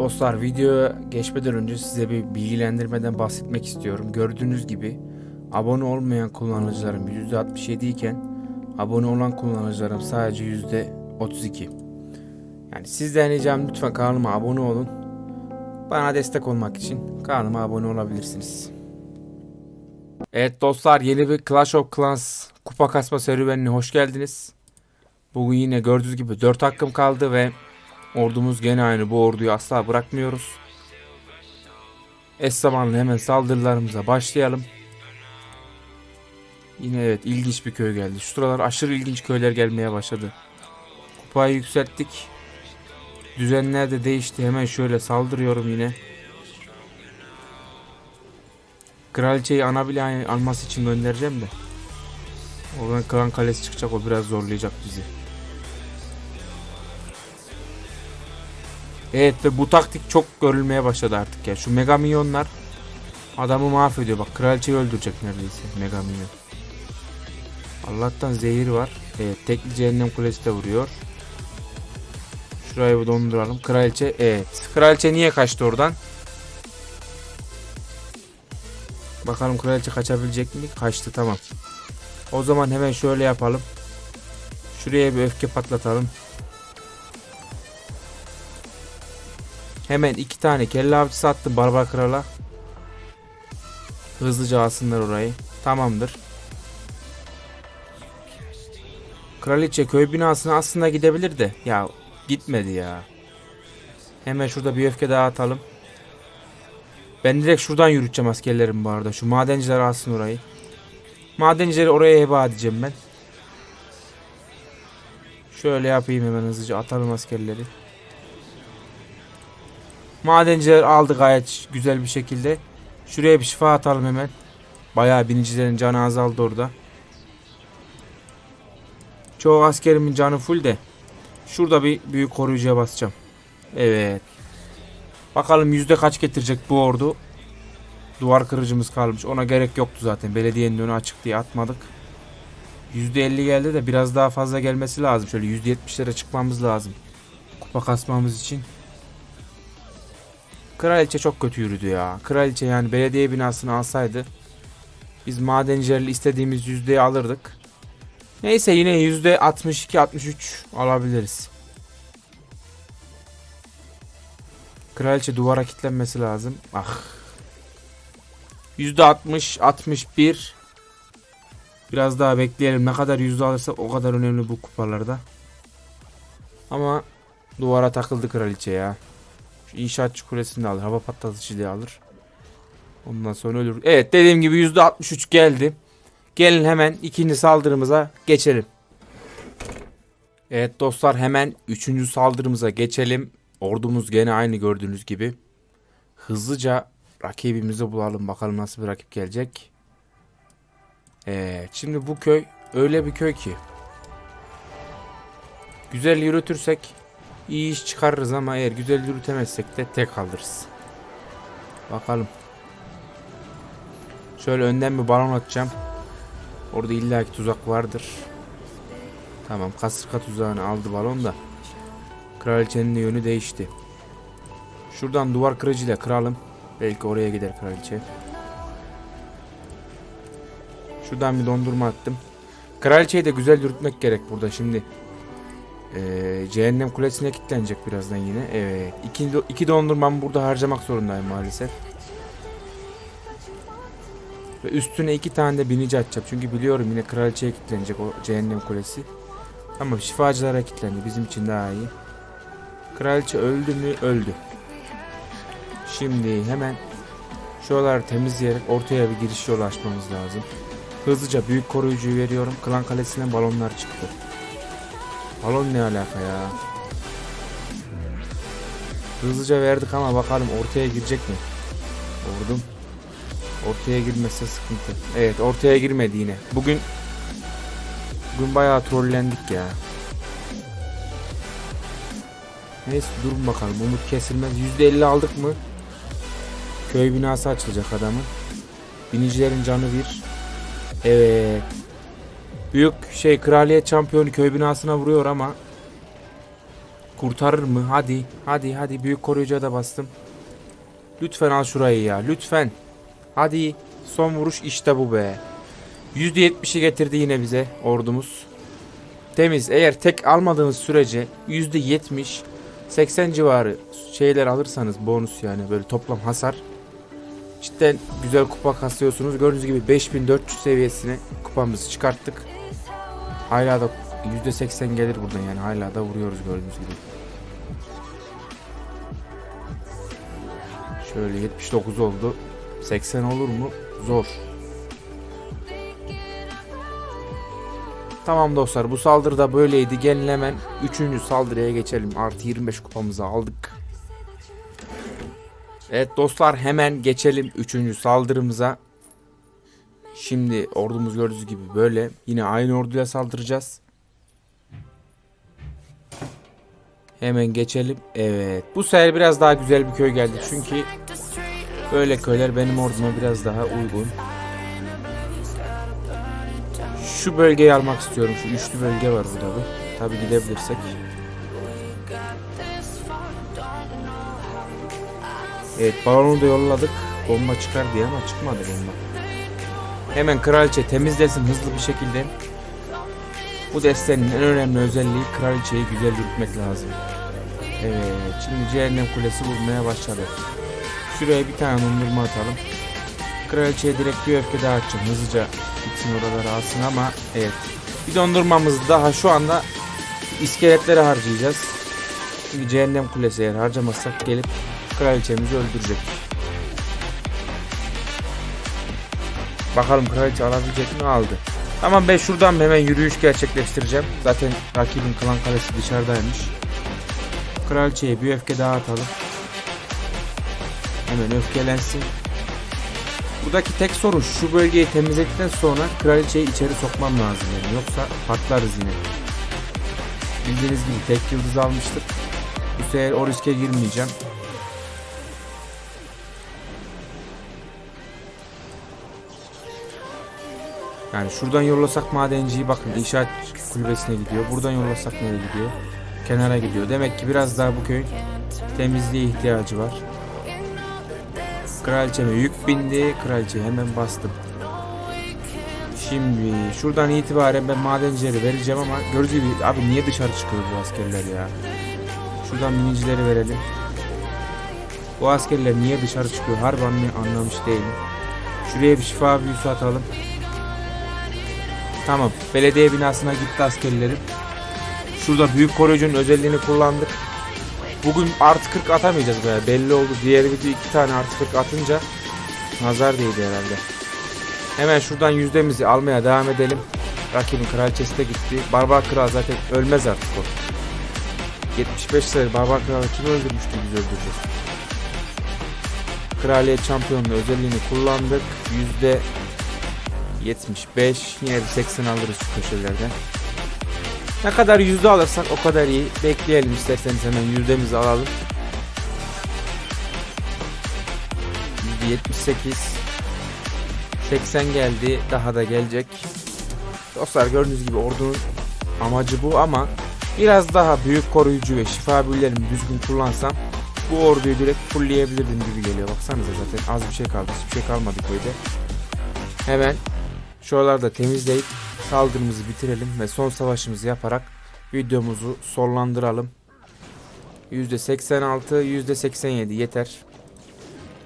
Dostlar videoya geçmeden önce size bir bilgilendirmeden bahsetmek istiyorum. Gördüğünüz gibi abone olmayan kullanıcılarım %67 iken abone olan kullanıcılarım sadece %32. Yani sizden ricam lütfen kanalıma abone olun. Bana destek olmak için kanalıma abone olabilirsiniz. Evet dostlar yeni bir Clash of Clans kupa kasma serüvenine hoş geldiniz. Bugün yine gördüğünüz gibi 4 hakkım kaldı ve ordumuz gene aynı bu orduyu asla bırakmıyoruz. Es zamanlı hemen saldırılarımıza başlayalım. Yine evet ilginç bir köy geldi. Şu sıralar aşırı ilginç köyler gelmeye başladı. Kupayı yükselttik. Düzenler de değişti. Hemen şöyle saldırıyorum yine. Kraliçeyi ana bile alması için göndereceğim de. Oradan klan kalesi çıkacak o biraz zorlayacak bizi. Evet ve bu taktik çok görülmeye başladı artık ya. Şu mega minyonlar adamı mahvediyor. Bak kraliçeyi öldürecek neredeyse mega minyon. Allah'tan zehir var. Evet tekli cehennem kulesi de vuruyor. Şurayı bir donduralım. Kraliçe evet. Kraliçe niye kaçtı oradan? Bakalım kraliçe kaçabilecek mi? Kaçtı tamam. O zaman hemen şöyle yapalım. Şuraya bir öfke patlatalım. Hemen iki tane kelle avcısı attım barbar krala. Hızlıca alsınlar orayı. Tamamdır. Kraliçe köy binasına aslında gidebilir de. Ya gitmedi ya. Hemen şurada bir öfke daha atalım. Ben direkt şuradan yürüteceğim askerlerimi bu arada. Şu madenciler alsın orayı. Madencileri oraya heba edeceğim ben. Şöyle yapayım hemen hızlıca atalım askerleri. Madenciler aldı gayet güzel bir şekilde. Şuraya bir şifa atalım hemen. Bayağı binicilerin canı azaldı orada. Çoğu askerimin canı full de. Şurada bir büyük koruyucuya basacağım. Evet. Bakalım yüzde kaç getirecek bu ordu. Duvar kırıcımız kalmış. Ona gerek yoktu zaten. Belediyenin önü açık diye atmadık. %50 geldi de biraz daha fazla gelmesi lazım. Şöyle %70'lere çıkmamız lazım. Kupa kasmamız için. Kraliçe çok kötü yürüdü ya. Kraliçe yani belediye binasını alsaydı biz madencilerle istediğimiz yüzdeyi alırdık. Neyse yine yüzde 62-63 alabiliriz. Kraliçe duvara kilitlenmesi lazım. Ah. Yüzde 60, 61. Biraz daha bekleyelim. Ne kadar yüzde alırsak o kadar önemli bu kupalarda. Ama duvara takıldı kraliçe ya. Şu inşaatçı kulesini de alır. Hava patlatıcı diye alır. Ondan sonra ölür. Evet dediğim gibi yüzde 63 geldi. Gelin hemen ikinci saldırımıza geçelim. Evet dostlar hemen üçüncü saldırımıza geçelim. Ordumuz gene aynı gördüğünüz gibi. Hızlıca rakibimizi bulalım bakalım nasıl bir rakip gelecek. Evet şimdi bu köy öyle bir köy ki. Güzel yürütürsek iyi iş çıkarırız ama eğer güzel yürütemezsek de tek alırız. Bakalım. Şöyle önden bir balon atacağım. Orada illaki tuzak vardır. Tamam kasırga tuzağını aldı balon da. Kraliçenin de yönü değişti. Şuradan duvar kırıcıyla kıralım. Belki oraya gider kraliçe. Şuradan bir dondurma attım. Kraliçeyi de güzel yürütmek gerek burada şimdi. Ee, cehennem kulesine kilitlenecek birazdan yine. Evet. İki, iki dondurmamı burada harcamak zorundayım maalesef. Ve üstüne iki tane de binici atacağım. Çünkü biliyorum yine kraliçeye kilitlenecek o cehennem kulesi. Ama şifacılara kilitlendi. Bizim için daha iyi. Kraliçe öldü mü? Öldü. Şimdi hemen şuraları temizleyerek ortaya bir giriş yolu açmamız lazım. Hızlıca büyük koruyucuyu veriyorum. Klan kalesinden balonlar çıktı. Balon ne alaka ya? Hızlıca verdik ama bakalım ortaya girecek mi? Vurdum. Ortaya girmezse sıkıntı. Evet ortaya girmedi yine. Bugün bugün bayağı trollendik ya. Neyse durun bakalım. Umut kesilmez. %50 aldık mı? Köy binası açılacak adamın. Binicilerin canı bir. Evet. Büyük şey kraliyet şampiyonu köy binasına vuruyor ama kurtarır mı? Hadi. Hadi hadi büyük koruyucuya da bastım. Lütfen al şurayı ya. Lütfen. Hadi. Son vuruş işte bu be. %70'i getirdi yine bize ordumuz. Temiz. Eğer tek almadığınız sürece %70 80 civarı şeyler alırsanız bonus yani böyle toplam hasar cidden güzel kupa kasıyorsunuz. Gördüğünüz gibi 5400 seviyesine kupamızı çıkarttık. Hala da %80 gelir buradan yani hala da vuruyoruz gördüğünüz gibi. Şöyle 79 oldu. 80 olur mu? Zor. Tamam dostlar bu saldırı da böyleydi. Gelin hemen 3. saldırıya geçelim. Artı 25 kupamızı aldık. Evet dostlar hemen geçelim 3. saldırımıza. Şimdi ordumuz gördüğünüz gibi böyle. Yine aynı orduyla saldıracağız. Hemen geçelim. Evet. Bu sefer biraz daha güzel bir köy geldi. Çünkü böyle köyler benim orduma biraz daha uygun. Şu bölgeyi almak istiyorum. Şu üçlü bölge var burada bir. Tabi gidebilirsek. Evet balonu da yolladık. Bomba çıkar diye ama çıkmadı bomba. Hemen kraliçe temizlesin hızlı bir şekilde. Bu destenin en önemli özelliği kraliçeyi güzel yürütmek lazım. Evet şimdi cehennem kulesi vurmaya başladı. Şuraya bir tane dondurma atalım. Kraliçeye direkt bir öfke daha açacağım. Hızlıca gitsin oraları alsın ama evet. Bir dondurmamızı daha şu anda iskeletlere harcayacağız. Çünkü cehennem kulesi eğer harcamazsak gelip kraliçemizi öldürecek. Bakalım kraliçe alabilecek mi aldı. Tamam ben şuradan hemen yürüyüş gerçekleştireceğim. Zaten rakibin klan kalesi dışarıdaymış. Kraliçeye bir öfke daha atalım. Hemen öfkelensin. Buradaki tek sorun şu bölgeyi temizledikten sonra kraliçeyi içeri sokmam lazım yani. Yoksa patlarız yine. Bildiğiniz gibi tek yıldız almıştık. Bu sefer o riske girmeyeceğim. Yani şuradan yollasak madenciyi bakın inşaat kulübesine gidiyor. Buradan yollasak nereye gidiyor? Kenara gidiyor. Demek ki biraz daha bu köyün temizliğe ihtiyacı var. Kraliçeme yük bindi. Kraliçeye hemen bastım. Şimdi şuradan itibaren ben madencileri vereceğim ama gördüğünüz gibi abi niye dışarı çıkıyor bu askerler ya? Şuradan minicileri verelim. Bu askerler niye dışarı çıkıyor? Harbi anlamış değilim. Şuraya bir şifa büyüsü atalım. Tamam. Belediye binasına gitti askerlerim. Şurada büyük koruyucunun özelliğini kullandık. Bugün artı 40 atamayacağız be. Belli oldu. Diğer video iki tane artı 40 atınca nazar değdi herhalde. Hemen şuradan yüzdemizi almaya devam edelim. Rakibin kraliçesi de gitti. Barbar kral zaten ölmez artık o. 75 sayı Barbar kralı kim öldürmüştü biz öldüreceğiz. Kraliyet şampiyonluğu özelliğini kullandık. Yüzde 75 yine bir 80 alırız şu köşelerden. Ne kadar yüzde alırsak o kadar iyi. Bekleyelim isterseniz hemen yüzdemizi alalım. Yüzde 78 80 geldi. Daha da gelecek. Dostlar gördüğünüz gibi ordunun amacı bu ama biraz daha büyük koruyucu ve şifa büyülerimi düzgün kullansam bu orduyu direkt fullleyebilirdim gibi geliyor. Baksanıza zaten az bir şey kaldı. Hiçbir şey kalmadı köyde. Hemen şuraları da temizleyip saldırımızı bitirelim ve son savaşımızı yaparak videomuzu sonlandıralım. %86, %87 yeter.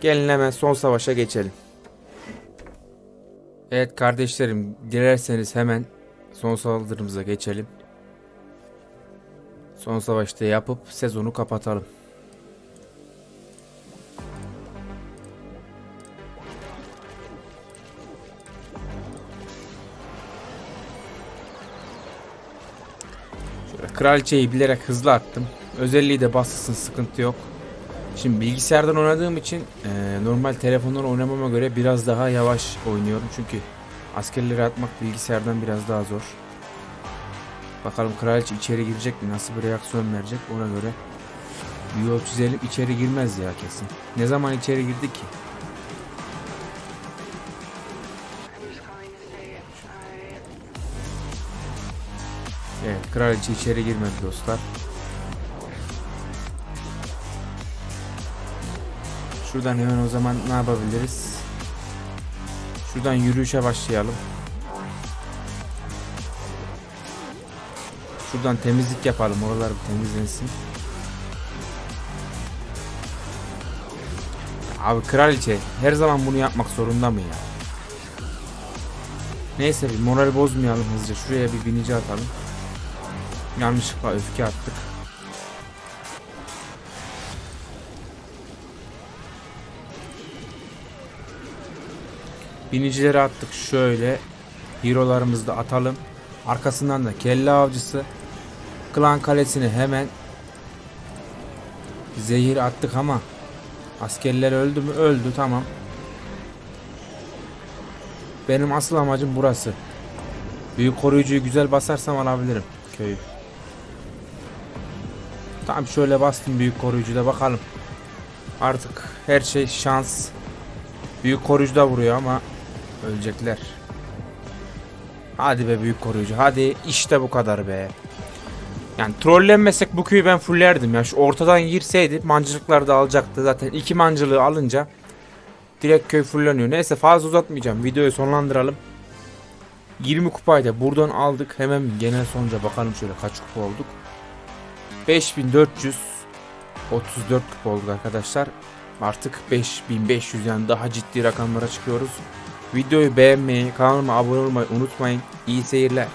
Gelin hemen son savaşa geçelim. Evet kardeşlerim, dilerseniz hemen son saldırımıza geçelim. Son savaşta yapıp sezonu kapatalım. Kraliçeyi bilerek hızlı attım. Özelliği de bassın sıkıntı yok. Şimdi bilgisayardan oynadığım için e, normal telefondan oynamama göre biraz daha yavaş oynuyorum. Çünkü askerleri atmak bilgisayardan biraz daha zor. Bakalım kraliçe içeri girecek mi? Nasıl bir reaksiyon verecek ona göre. Yol çizelim. içeri girmez ya kesin. Ne zaman içeri girdi ki? Kraliçe içeri girmedi dostlar. Şuradan hemen o zaman ne yapabiliriz? Şuradan yürüyüşe başlayalım. Şuradan temizlik yapalım. Oralar bir temizlensin. Abi kraliçe her zaman bunu yapmak zorunda mı ya? Neyse bir moral bozmayalım hızlıca. Şuraya bir binici atalım. Yanlışlıkla öfke attık. Binicileri attık şöyle. Hero'larımızı da atalım. Arkasından da kelle avcısı. Klan kalesini hemen zehir attık ama askerler öldü mü? Öldü tamam. Benim asıl amacım burası. Büyük koruyucuyu güzel basarsam alabilirim köyü. Tamam şöyle bastım büyük koruyucuda bakalım. Artık her şey şans. Büyük koruyucu da vuruyor ama ölecekler. Hadi be büyük koruyucu. Hadi işte bu kadar be. Yani trollenmesek bu köyü ben fullerdim ya. Şu ortadan girseydi mancılıklar da alacaktı. Zaten iki mancılığı alınca direkt köy fulleniyor. Neyse fazla uzatmayacağım. Videoyu sonlandıralım. 20 kupayı da buradan aldık. Hemen genel sonuca bakalım şöyle kaç kupa olduk. 5434 kupa olduk arkadaşlar. Artık 5500 yani daha ciddi rakamlara çıkıyoruz. Videoyu beğenmeyi, kanalıma abone olmayı unutmayın. İyi seyirler.